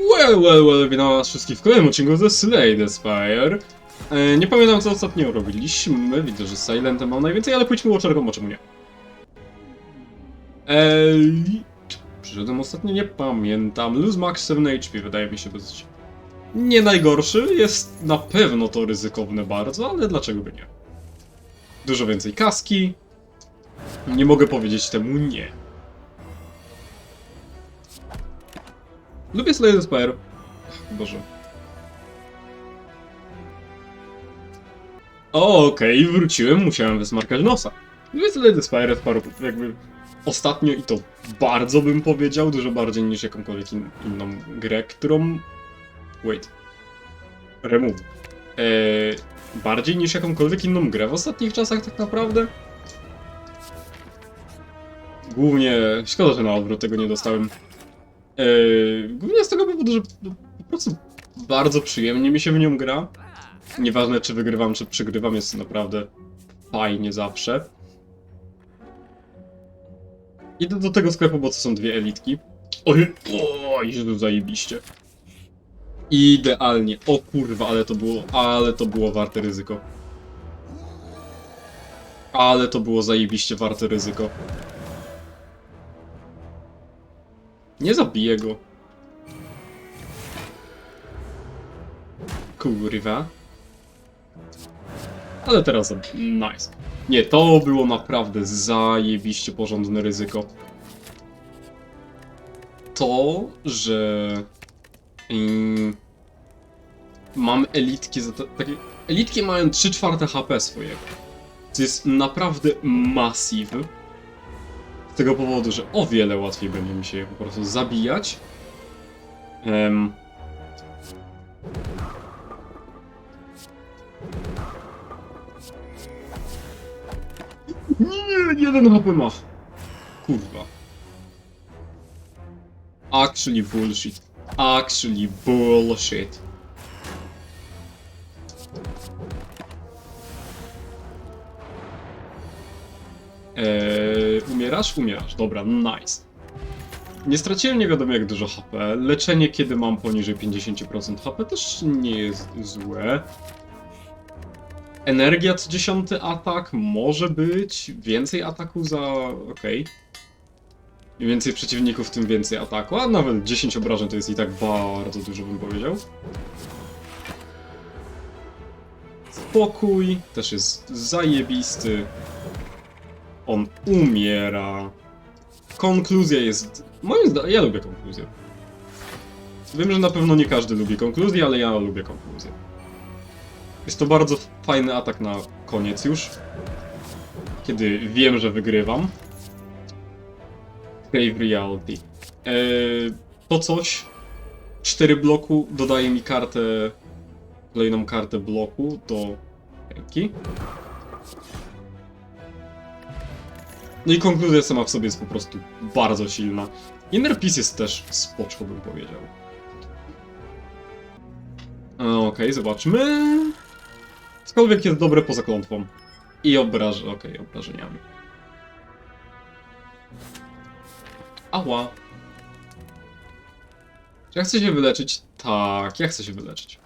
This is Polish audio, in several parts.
Well, well, well, witam was wszystkich w kolejnym odcinku The Slay the Spire. E, nie pamiętam co ostatnio robiliśmy, widzę, że z Silentem mam najwięcej, ale pójdźmy Watchergą, bo czemu nie? Eee, przyszedłem ostatnio, nie pamiętam. Lose max 7 HP wydaje mi się dosyć nie najgorszy. Jest na pewno to ryzykowne bardzo, ale dlaczego by nie? Dużo więcej kaski. Nie mogę powiedzieć temu nie. Lubię Slay the Spire. Boże. Okej, wróciłem, musiałem wysmarkać nosa. Lubię Slay the Spire w paru, jakby ostatnio i to bardzo bym powiedział, dużo bardziej niż jakąkolwiek in, inną grę, którą... Wait. Remove. Eee, bardziej niż jakąkolwiek inną grę w ostatnich czasach tak naprawdę. Głównie, szkoda, że na odwrót tego nie dostałem. Eee, głównie z tego powodu, że po prostu bardzo przyjemnie mi się w nią gra. Nieważne czy wygrywam, czy przegrywam, jest naprawdę fajnie zawsze. Idę do tego sklepu, bo to są dwie elitki. Oj, oj, Jezu, zajebiście. Idealnie. O kurwa, ale to było, ale to było warte ryzyko. Ale to było zajebiście warte ryzyko. Nie zabiję go. Kurwa. Ale teraz nice. Nie, to było naprawdę zajebiście porządne ryzyko. To, że ym, mam elitki za takie, elitki mają 3 czwarte HP swojego. To jest naprawdę massive. Tego powodu, że o wiele łatwiej będzie mi się je po prostu zabijać. Em, Nie, jeden HP ma. Kurwa. Actually bullshit. Actually bullshit. Eee, umierasz? Umierasz. Dobra, nice. Nie straciłem nie wiadomo jak dużo HP. Leczenie, kiedy mam poniżej 50% HP też nie jest złe. Energia co dziesiąty atak może być. Więcej ataku za. okej. Im więcej przeciwników, tym więcej ataku. A nawet 10 obrażeń to jest i tak bardzo dużo, bym powiedział. Spokój też jest zajebisty. On umiera. Konkluzja jest. Moim zdaniem, ja lubię konkluzję. Wiem, że na pewno nie każdy lubi konkluzję, ale ja lubię konkluzję. Jest to bardzo fajny atak na koniec już. Kiedy wiem, że wygrywam. Grave Reality. Eee, to coś. 4 bloku dodaje mi kartę. Kolejną kartę bloku do ręki. No i konkluzja sama w sobie jest po prostu bardzo silna. Inner Peace jest też spoczko, bym powiedział. Okej, zobaczmy. Cokolwiek jest dobre poza klątwą. I obraż... okej, obrażeniami. Ała. Czy ja chcę się wyleczyć? Tak, ja chcę się wyleczyć.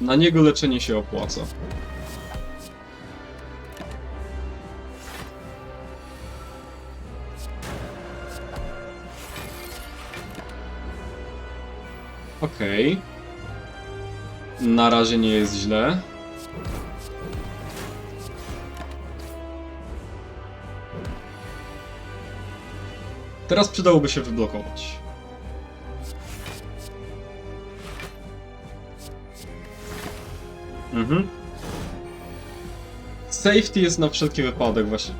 Na niego leczenie się opłaca. Okej. Na razie nie jest źle. Teraz przydałoby się wyblokować. Mhm. Safety jest na wszelki wypadek właśnie.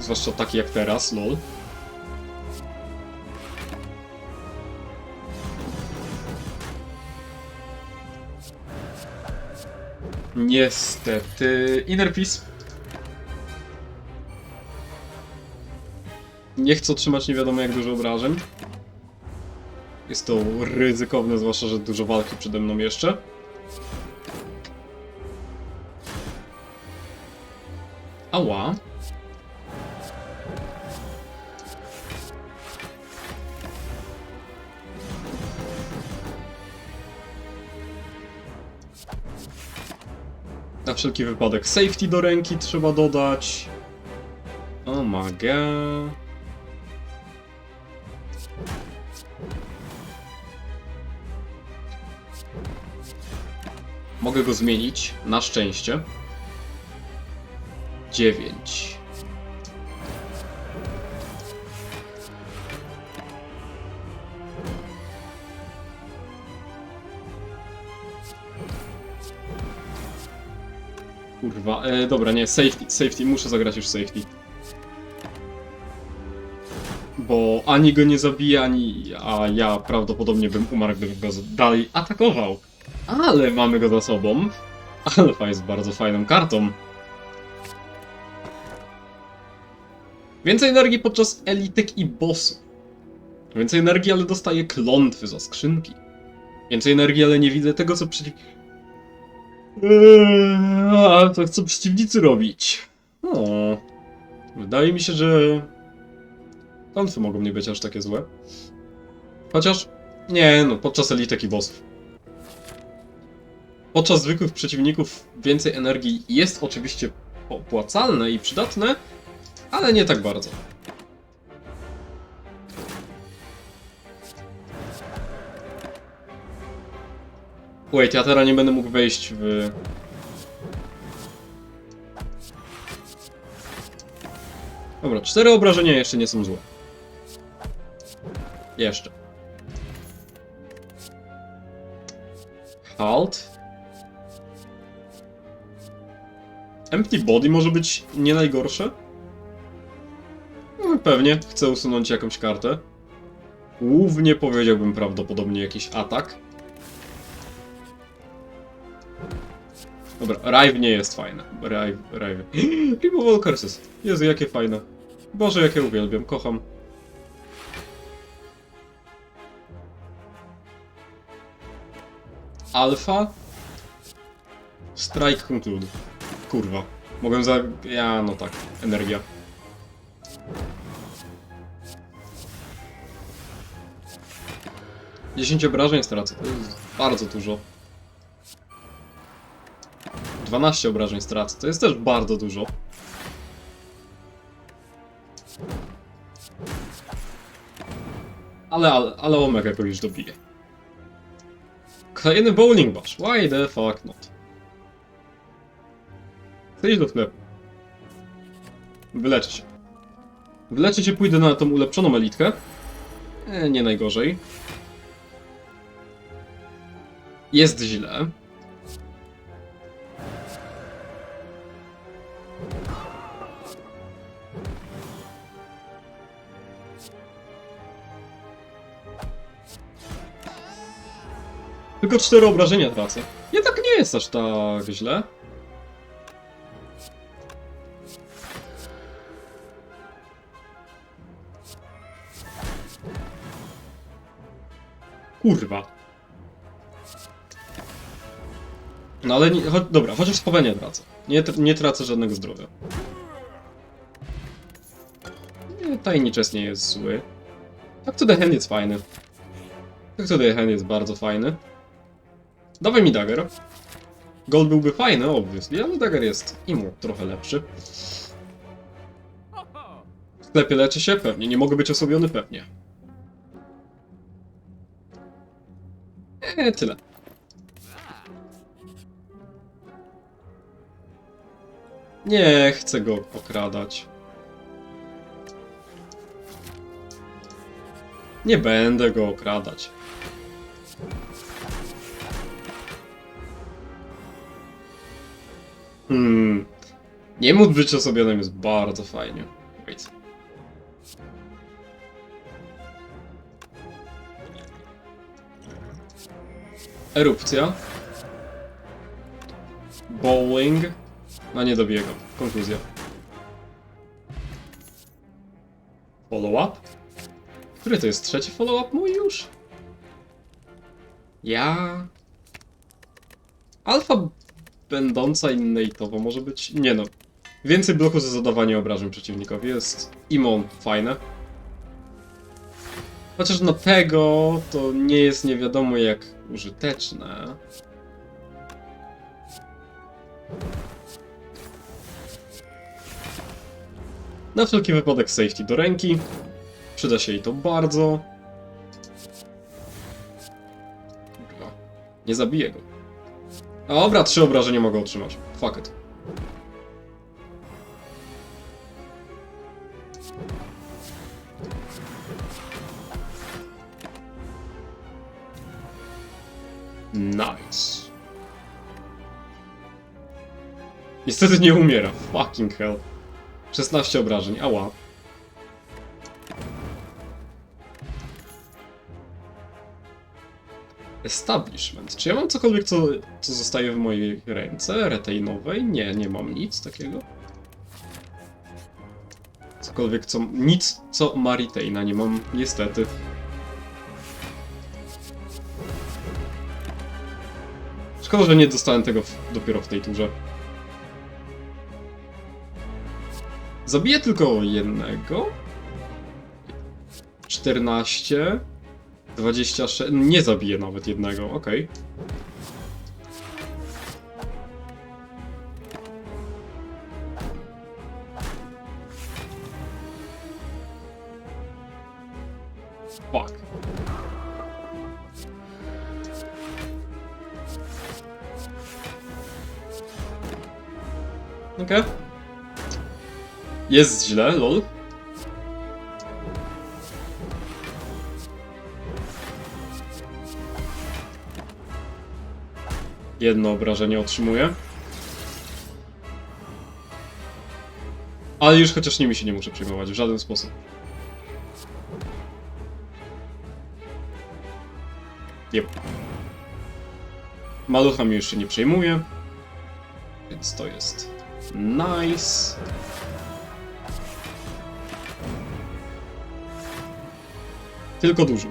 Zwłaszcza taki jak teraz, lol. Niestety. Inner Peace. Nie chcę otrzymać nie wiadomo jak dużo obrażeń. Jest to ryzykowne, zwłaszcza, że dużo walki przede mną jeszcze. Ała. Na wszelki wypadek safety do ręki trzeba dodać. Oh my god. Mogę go zmienić, na szczęście. 9. Kurwa, e, dobra, nie, safety, safety, muszę zagrać już safety. Bo ani go nie zabije, ani... a ja prawdopodobnie bym umarł, gdybym go dalej atakował. Ale mamy go za sobą. Alfa jest bardzo fajną kartą. Więcej energii podczas elitek i bossów. Więcej energii, ale dostaję klątwy za skrzynki. Więcej energii, ale nie widzę tego, co przeciw... Eee, to chcą przeciwnicy robić. O, wydaje mi się, że klątwy mogą nie być aż takie złe. Chociaż, nie no, podczas elitek i bossów. Podczas zwykłych przeciwników więcej energii jest oczywiście opłacalne i przydatne, ale nie tak bardzo. Wait, ja teraz nie będę mógł wejść w... Dobra, cztery obrażenia jeszcze nie są złe. Jeszcze. Halt. Empty Body może być nie najgorsze? Pewnie, chcę usunąć jakąś kartę. Głównie powiedziałbym prawdopodobnie jakiś atak. Dobra, Rive nie jest fajne. Rive, Rive. Removal Curses. Jezu, jakie fajne. Boże, jakie uwielbiam, kocham. Alpha. Strike Conclude. Kurwa. Mogłem za... Ja, no tak. Energia. Dziesięć obrażeń stracę. To jest bardzo dużo. 12 obrażeń stracę. To jest też bardzo dużo. Ale, ale, ale Omega go już dobije. Kolejny bowling bash. Why the fuck not? Chcę do sklepu. Wyleczę się. Wyleczę się, pójdę na tą ulepszoną elitkę. E, nie najgorzej. Jest źle. Tylko cztery obrażenia tracę. Nie tak nie jest aż tak źle. Kurwa. No ale nie, cho dobra, chociaż spowolnienie tracę. Nie, tr nie tracę żadnego zdrowia. Nie, tajniczes nie jest zły. Tak to the jest fajny. Tak to the jest bardzo fajny. Dawaj mi dagger. Gold byłby fajny, obviously, ale dagger jest imu trochę lepszy. W sklepie leczy się? Pewnie. Nie mogę być osłabiony? Pewnie. Eee, tyle. Nie chcę go okradać. Nie będę go okradać. Hmm. Nie móc być osobionym jest bardzo fajnie. Wait. Erupcja. Bowling. No nie dobiegam. Konkluzja. Follow-up? Który to jest? Trzeci follow-up mój już? Ja... Alfa będąca innate'owo może być... Nie no. Więcej bloku za zadawanie obrażeń przeciwnikowi jest imon fajne. Chociaż na tego to nie jest nie wiadomo jak użyteczne. Na wszelki wypadek safety do ręki. Przyda się jej to bardzo. Nie zabiję go. Dobra, trzy obrażenia mogę otrzymać. Fuck it. Nice. Niestety nie umiera. Fucking hell. 16 obrażeń, ała. Establishment. Czy ja mam cokolwiek, co, co zostaje w mojej ręce? Retainowej? Nie, nie mam nic takiego. Cokolwiek, co... Nic, co ma retaina, nie mam, niestety. Szkoda, że nie dostałem tego w, dopiero w tej turze. Zabiję tylko jednego. 14. 26. Nie zabiję nawet jednego, okej. Fuck. Jest źle, lol. Jedno obrażenie otrzymuję. Ale już chociaż nimi się nie muszę przejmować w żaden sposób. Jep. Maluchami już się nie przejmuje. Więc to jest nice. Tylko dużym.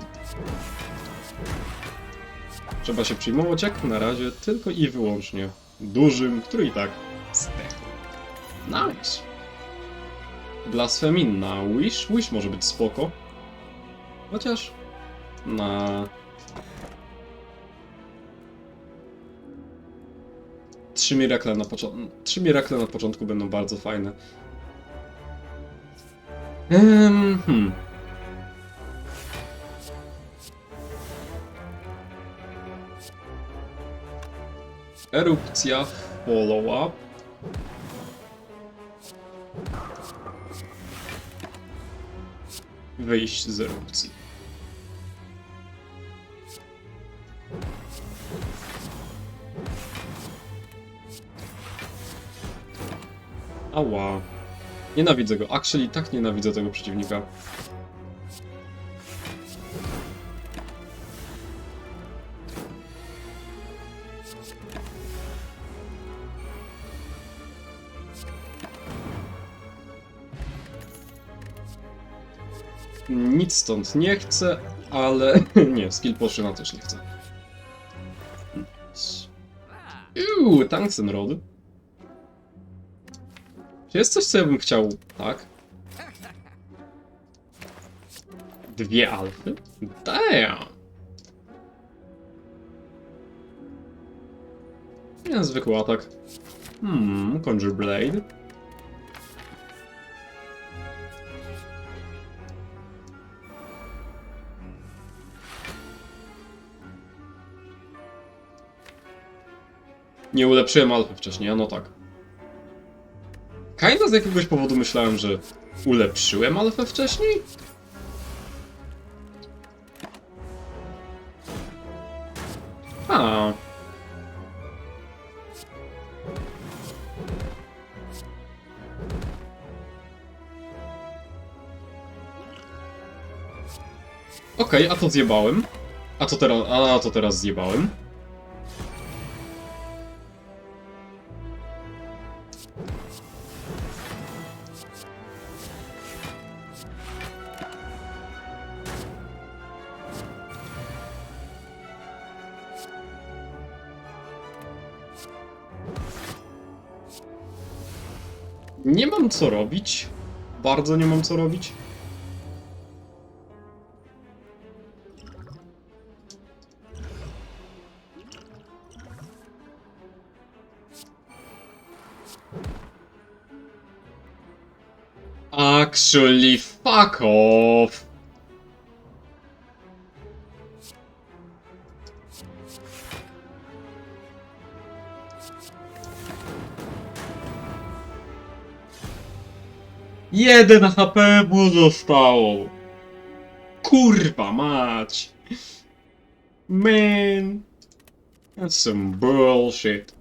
Trzeba się przyjmować jak na razie tylko i wyłącznie dużym, który i tak zdechł. Nice. Blasphemy na Wish. Wish może być spoko. Chociaż na... Trzy mirakle na początku. Trzy mirakle na początku będą bardzo fajne. Ehm, hmm. Erupcja, follow-up. Wyjść z erupcji. Ała. Nienawidzę go. Actually, tak nienawidzę tego przeciwnika. Nic stąd nie chcę, ale... nie, skill potiona też nie chcę. Uuu, Tangsenrod. Czy jest coś, co ja bym chciał, tak? Dwie alfy? Damn! Nie, zwykły atak. Hmm, Conjure Blade. Nie ulepszyłem alfy wcześniej, a no tak. Kinda z jakiegoś powodu myślałem, że ulepszyłem alfę wcześniej? A. Okej, a to zjebałem. A to teraz, a to teraz zjebałem. Nie mam co robić. Bardzo nie mam co robić. Actually, fuck off. Jeden HP mu zostało. Kurwa mać. Man. That's some bullshit.